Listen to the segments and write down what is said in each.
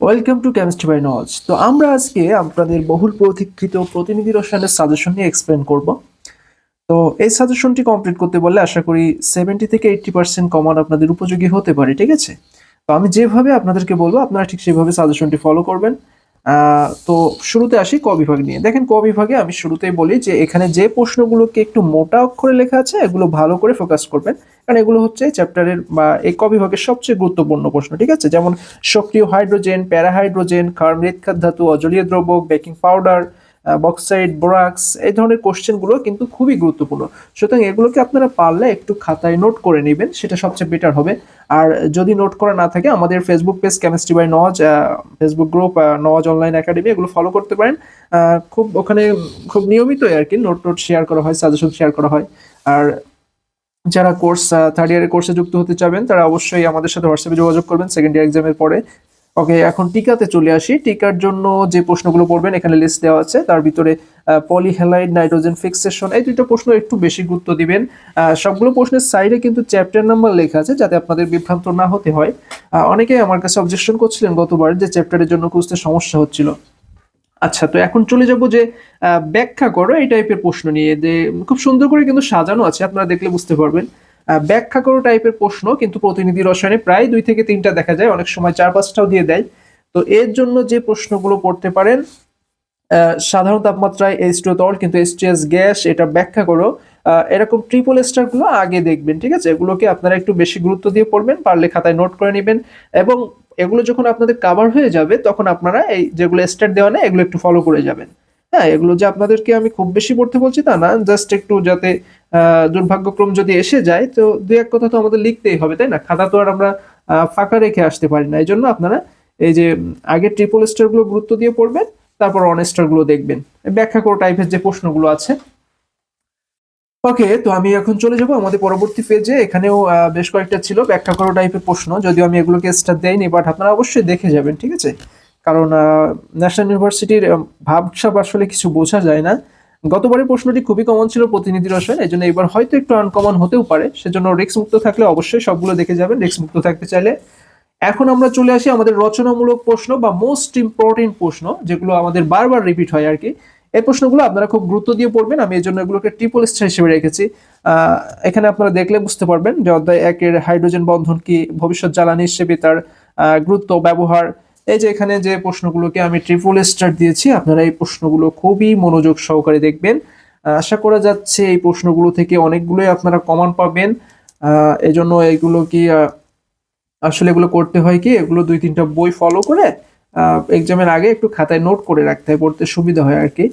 Welcome to chemistry by Nawaz তো আমরা আজকে আপনাদের বহুল প্রতীক্ষিত প্রতিনিধি রসায়নের সাজেশন নিয়ে এক্সপ্লেন করব। তো এই সাজেশনটি কমপ্লিট করতে বললে আশা করি সেভেন্টি থেকে এইট্টি পার্সেন্ট কমান আপনাদের উপযোগী হতে পারে, ঠিক আছে? তো আমি যেভাবে আপনাদেরকে বলব, আপনারা ঠিক সেভাবে সাজেশনটি ফলো করবেন। তো শুরুতে আসি ক বিভাগ নিয়ে। দেখেন ক বিভাগে আমি শুরুতেই বলি যে এখানে যে প্রশ্নগুলোকে একটু মোটা অক্ষরে লেখা আছে, এগুলো ভালো করে ফোকাস করবেন। কারণ এগুলো হচ্ছে চ্যাপ্টারের বা এই ক বিভাগের সবচেয়ে গুরুত্বপূর্ণ প্রশ্ন, ঠিক আছে? যেমন সক্রিয় হাইড্রোজেন, প্যারাহাইড্রোজেন কার্বনেটখাত ধাতু, অজলীয় দ্রব্য বেকিং পাউডার বক্সাইড, বোরাক্স, এই ধরনের কোশ্চেনগুলো কিন্তু খুবই গুরুত্বপূর্ণ। সুতরাং এগুলোকে আপনারা পারলে একটু খাতায় নোট করে নেবেন, সেটা সবচেয়ে বেটার হবে। আর যদি নোট করা না থাকে, আমাদের Facebook page chemistry by Nawaz Facebook group Nawaz online academy, এগুলো ফলো করতে পারেন। খুব ওখানে খুব নিয়মিতই আর কি নোট নোট শেয়ার করা হয়, সাজেশন শেয়ার করা হয়। আর যারা কোর্স থার্ড ইয়ারের কোর্সে যুক্ত হতে চাবেন, তারা অবশ্যই আমাদের সাথে হোয়াটসঅ্যাপে যোগাযোগ করবেন সেকেন্ড ইয়ার এক্সামের পরে। ওকে এখন টিকাতে চলে আসি। টিকার জন্য যে প্রশ্নগুলো পড়বেন, এখানে লিস্ট দেওয়া আছে। তার ভিতরে পলিহ্যালাইড নাইট্রোজেন ফিক্সেশন এই দুইটা প্রশ্ন একটু বেশি গুরুত্ব দিবেন। সবগুলো প্রশ্নের সাইডে কিন্তু চ্যাপ্টার নাম্বার লেখা আছে, যাতে আপনাদের বিভ্রান্ত না হতে হয়। অনেকেই আমার কাছে অবজেকশন করছিলেন গতবার যে চ্যাপ্টারের জন্য খুঁজতে সমস্যা হচ্ছিল। আচ্ছা তো এখন চলে যাব যে ব্যাখ্যা করো এই টাইপের প্রশ্ন নিয়ে। যে, খুব সুন্দর করে কিন্তু সাজানো আছে, আপনারা দেখলে বুঝতে পারবেন। ব্যাখ্যা করো টাইপের প্রশ্ন, কিন্তু প্রতিনিধি রসায়নে প্রায় দুই থেকে তিনটা দেখা যায়, অনেক সময় চার পাঁচটাও দিয়ে দেয়। তো এর জন্য যে প্রশ্নগুলো পড়তে পারেন সাধারণ তাপমাত্রায় এইচ টু তরল, কিন্তু এইচটিএস গ্যাস, এটা ব্যাখ্যা করো। এরকম ট্রিপল স্টারগুলো আগে দেখবেন, ঠিক আছে? এগুলোকে আপনারা একটু বেশি গুরুত্ব দিয়ে পড়বেন, পারলে খাতায় নোট করে নেবেন। এবং এগুলো যখন আপনাদের কাভার হয়ে যাবে, তখন আপনারা এই যেগুলো স্টার দেওয়া নেই, এগুলো একটু ফলো করে যাবেন। হ্যাঁ এগুলো যে আপনাদেরকে আমি খুব বেশি পড়তে বলছি তা না জাস্ট একটু যাতে দুর্ভাগ্যক্রম যদি এসে যায়, তো দু এক কথা তো আমাদের লিখতেই হবে, তাই না? খাতা তো আর আমরা ফাঁকা রেখে আসতে পারি না এই জন্য আপনারা এই যে আগে ট্রিপল স্টারগুলো গুরুত্ব দিয়ে পড়বেন, তারপর অন স্টারগুলো দেখবেন। ব্যাখ্যা করো টাইপের যে প্রশ্নগুলো আছে। ওকে, তো আমি এখন চলে যাব আমাদের পরবর্তী পেজে এখানেও বেশ কয়েকটা ছিল ব্যাখ্যা করো টাইপের প্রশ্ন। যদিও আমি এগুলোকে স্টার দেইনি বাট আপনারা অবশ্যই দেখে যাবেন, ঠিক আছে? কারণ ন্যাশনাল ইউনিভার্সিটির ভাবসাব আসলে কিছু বোঝা যায় না। গতবারের প্রশ্নটি খুবই কমন ছিল প্রতিনিধি রসায়ন এই জন্য এবার হয়তো একটু আনকমন হতেও পারে। সেজন্য রিক্স মুক্ত থাকলে অবশ্যই সবগুলো দেখে যাবেন রিক্স মুক্ত থাকতে চাইলে। এখন আমরা চলে আসি আমাদের রচনামূলক প্রশ্ন বা মোস্ট ইম্পর্টেন্ট প্রশ্ন, যেগুলো আমাদের বারবার রিপিট হয় আর কি। এই প্রশ্নগুলো আপনারা খুব গুরুত্ব দিয়ে পড়বেন। আমি এই জন্য এগুলোকে ট্রিপল স্টার হিসেবে রেখেছি। এখানে আপনারা দেখলে বুঝতে পারবেন যে অধ্যায় একের হাইড্রোজেন বন্ধন কি, ভবিষ্যৎ জ্বালানি হিসেবে তার গুরুত্ব, ব্যবহার। এই যে এখানে যে প্রশ্নগুলোকে আমি ট্রিপল স্টার দিয়েছি, আপনারা এই প্রশ্নগুলো খুবই মনোযোগ সহকারে দেখবেন। আশা করা যাচ্ছে এই প্রশ্নগুলো থেকে অনেকগুলোই আপনারা কমান পাবেন। এই জন্য এগুলো কি আসলে এগুলো করতে হয় কি, এগুলো দুই তিনটা বই ফলো করে এক্সামের আগে একটু খাতায় নোট করে রাখতে হয়, পড়তে সুবিধা হয় আর কি।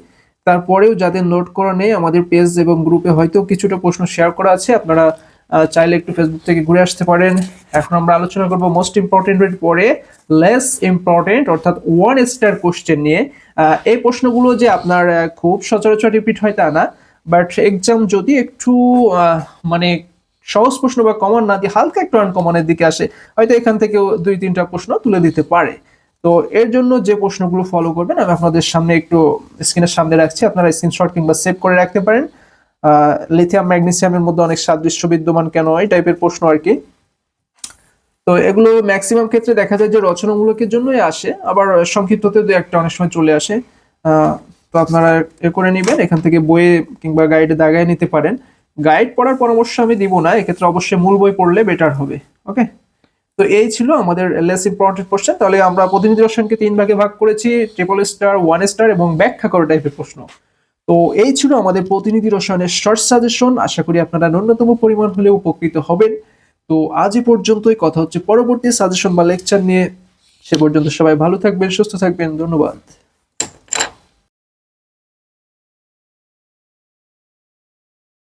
তারপরেও যাদের নোট করা নেই, আমাদের পেজ এবং গ্রুপে হয়তো কিছুটা প্রশ্ন শেয়ার করা আছে। আপনারা চাইলে একটু ফেসবুক থেকে ঘুরে আসতে পারেন। এখন আমরা আলোচনা করব মোস্ট ইম্পর্টেন্টের পরে লেস ইম্পর্টেন্ট অর্থাৎ ওয়ান স্টার কোশ্চেন নিয়ে। এই প্রশ্নগুলো যে আপনার খুব সচরাচর রিপিট হয় তা না বাট এক্সাম যদি একটু মানে সহজ প্রশ্ন বা কমন না দিয়ে হালকা একটু আনকমনের দিকে আসে, হয়তো এখান থেকেও দুই তিনটা প্রশ্ন তুলে দিতে পারে। তো এর জন্য যে প্রশ্নগুলো ফলো করবেন, আমি আপনাদের সামনে একটু স্ক্রিনের সামনে রাখছি। আপনারা স্ক্রিনশট কিংবা সেভ করে রাখতে পারেন। লিথিয়াম ম্যাগনেসিয়ামের মধ্যে অনেক সাদৃশ্য বিদ্যমান কেন? এই টাইপের প্রশ্ন আর কি। তো এগুলো ম্যাক্সিমাম ক্ষেত্রে দেখা যায় যে রচনামূলকের জন্যই আসে, আবার সংক্ষিপ্ততে দু একটা অনেক সময় চলে আসে। তো আপনারা এ করে নেবেন, এখান থেকে বইয়ে কিংবা গাইডে দাগায় নিতে পারেন। গাইড পড়ার পরামর্শ আমি দিব না, এক্ষেত্রে অবশ্যই মূল বই পড়লে বেটার হবে ওকে তো এই ছিল আমাদের লেস ইম্পর্টেন্ট কোশ্চেন। তাহলে আমরা প্রতিনিধি রসায়নকে তিন ভাগে ভাগ করেছি ট্রিপল স্টার ওয়ান স্টার এবং ব্যাখ্যা করা টাইপের প্রশ্ন। তো এই ছিল আমাদের প্রতিনিধি রসায়নের শর্ট সাজেশন আশা করি আপনারা ন্যূনতম পরিমাণ হলে উপকৃত হবেন। তো আজ পর্যন্তই। কথা হচ্ছে পরবর্তী সাজেশন বা লেকচার নিয়ে। সে পর্যন্ত সবাই ভালো থাকবেন, সুস্থ থাকবেন। ধন্যবাদ।